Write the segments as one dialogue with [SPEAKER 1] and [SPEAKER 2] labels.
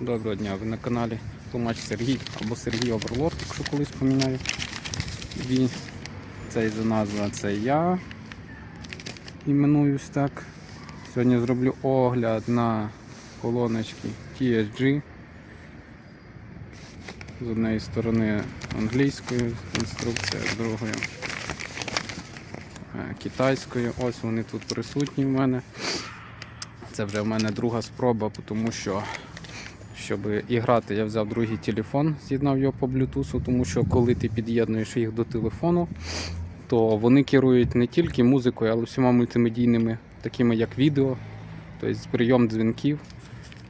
[SPEAKER 1] Доброго дня, ви на каналі Тлумач Сергій або Сергій Оверлорд, якщо колись поміняю. Він цей за назва це я. Іменуюсь так. Сьогодні зроблю огляд на колоночки TSG. З однієї сторони англійською інструкція, з другої е, китайською. Ось вони тут присутні в мене. Це вже в мене друга спроба, тому що щоб і грати, я взяв другий телефон, з'єднав його по Bluetooth, тому що коли ти під'єднуєш їх до телефону, то вони керують не тільки музикою, але всіма мультимедійними, такими як відео, тобто прийом дзвінків.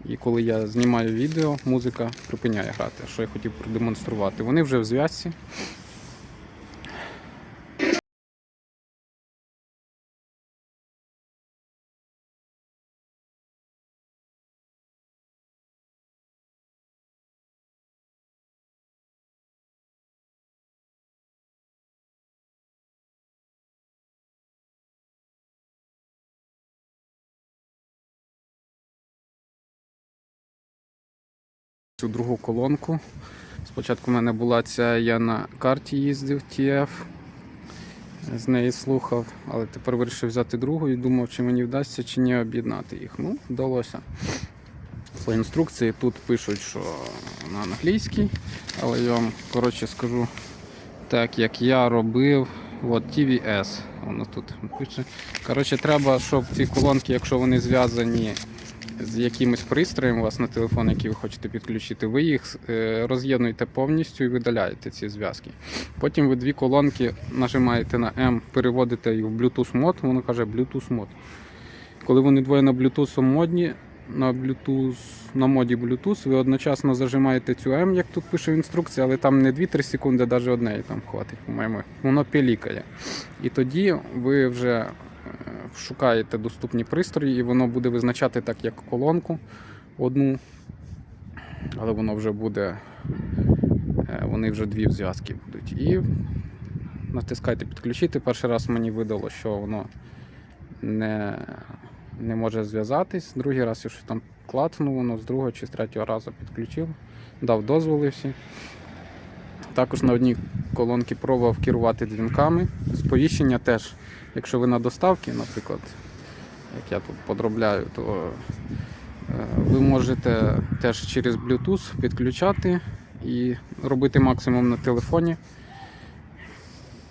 [SPEAKER 1] І коли я знімаю відео, музика припиняє грати, що я хотів продемонструвати. Вони вже в зв'язці. Цю другу колонку. Спочатку в мене була ця, я на карті їздив TF, з неї слухав, але тепер вирішив взяти другу і думав, чи мені вдасться чи ні об'єднати їх. Ну, вдалося. По інструкції тут пишуть, що на англійській, але я вам коротше скажу так, як я робив. От TVS, воно тут пише. Коротше, треба, щоб ці колонки, якщо вони зв'язані з якимось пристроєм у вас на телефон, який ви хочете підключити, ви їх е, роз'єднуєте повністю і видаляєте ці зв'язки. Потім ви дві колонки нажимаєте на M, переводите їх в Bluetooth мод, воно каже Bluetooth мод. Коли вони двоє на Bluetooth модні, на Bluetooth, на моді Bluetooth, ви одночасно зажимаєте цю M, як тут пише в інструкції, але там не 2-3 секунди, навіть однеї там хватить, по-моєму. Воно пілікає. І тоді ви вже шукаєте доступні пристрої, і воно буде визначати так, як колонку одну, але воно вже буде, е, вони вже дві зв'язки будуть. І натискайте підключити. Перший раз мені видало, що воно не, не може зв'язатись. Другий раз я щось там клацнув, воно з другого чи з третього разу підключив, дав дозволи всі. Також на одній колонці пробував керувати дзвінками. Сповіщення теж, якщо ви на доставці, наприклад, як я тут подробляю, то е, ви можете теж через Bluetooth підключати і робити максимум на телефоні.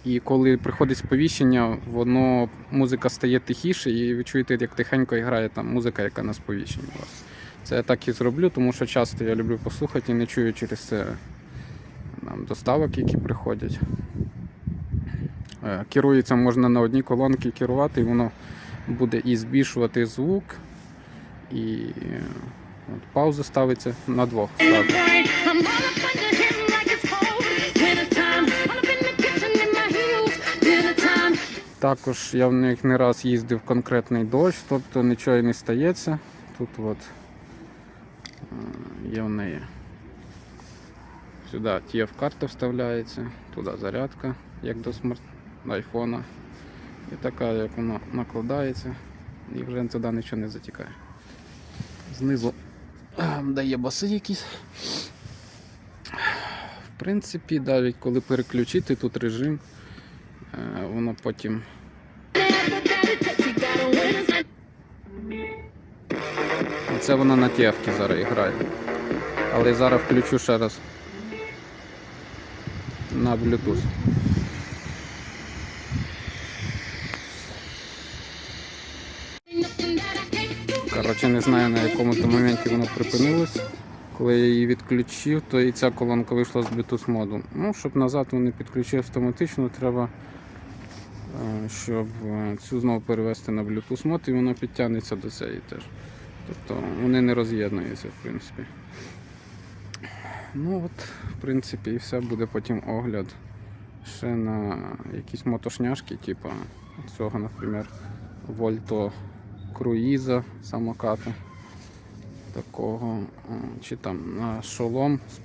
[SPEAKER 1] І коли приходить сповіщення, воно музика стає тихіше, і ви чуєте, як тихенько грає там музика, яка на сповіщенні у вас. Це я так і зроблю, тому що часто я люблю послухати і не чую через це нам доставок, які приходять. Е, Керується можна на одній колонці керувати, і воно буде і збільшувати звук, і е, от, пауза ставиться на двох. Також я в них не раз їздив конкретний дощ, тобто нічого і не стається. Тут от е, є в неї. Сюди TF-карта вставляється, туди зарядка, як до смарт айфона. І така, як вона накладається, і вже туди нічого не затікає. Знизу дає баси якісь. В принципі, навіть коли переключити тут режим, е, воно потім. Це вона на тєвки зараз грає. Але зараз включу ще раз на Bluetooth. Коротше, не знаю на якому то моменті воно припинилось. Коли я її відключив, то і ця колонка вийшла з Bluetooth моду. Ну, щоб назад вони підключив автоматично, треба, е, щоб е, цю знову перевести на Bluetooth мод і воно підтягнеться до цієї теж. Тобто вони не роз'єднуються, в принципі. Ну от, в принципі, і все буде потім огляд ще на якісь мотошняшки, типу цього, наприклад, Вольто Круїза самоката такого, чи там на шолом з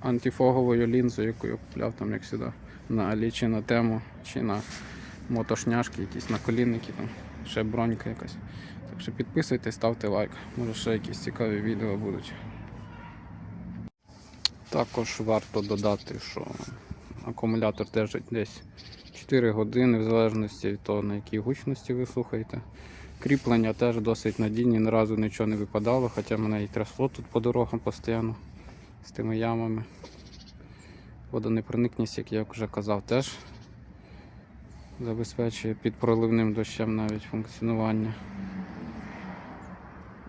[SPEAKER 1] антифоговою лінзою, яку я купляв там як сюди на Алі, чи на тему, чи на мотошняшки, якісь наколінники, там ще бронька якась. Так що підписуйтесь, ставте лайк. Може ще якісь цікаві відео будуть. Також варто додати, що акумулятор держить десь 4 години, в залежності від того, на якій гучності ви слухаєте. Кріплення теж досить надійні, ні разу нічого не випадало, хоча мене і трясло тут по дорогам постійно з тими ямами. Водонепроникність, як я вже казав, теж забезпечує під проливним дощем навіть функціонування.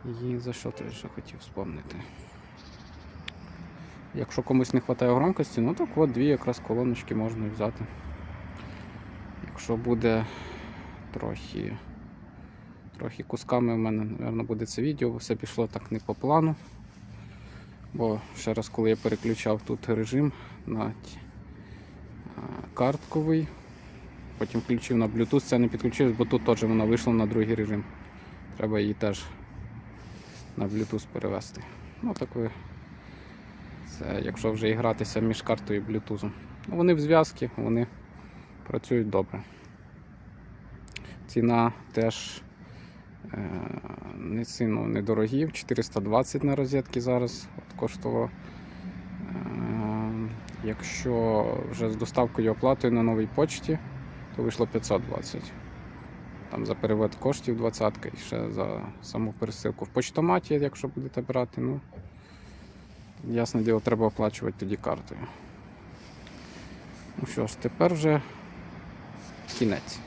[SPEAKER 1] І за що теж хотів вспомнити. Якщо комусь не вистачає громкості, ну так от дві якраз колоночки можна взяти. Якщо буде трохи, трохи кусками в мене, мабуть, буде це відео, все пішло так не по плану. Бо ще раз, коли я переключав тут режим на картковий, потім включив на Bluetooth, це не підключив, бо тут теж вона вийшла на другий режим. Треба її теж на Bluetooth перевести. Ну так ви. Це якщо вже і гратися між картою і Bluetooth. Ну, вони в зв'язці, вони працюють добре. Ціна теж не сильно недорогі, 420 на розетки зараз коштував. Е, якщо вже з доставкою і оплатою на новій почті, то вийшло 520. Там за перевод коштів 20 і ще за саму пересилку в почтоматі, якщо будете брати, ну ясне діло, треба оплачувати тоді картою. Ну що ж, тепер вже кінець.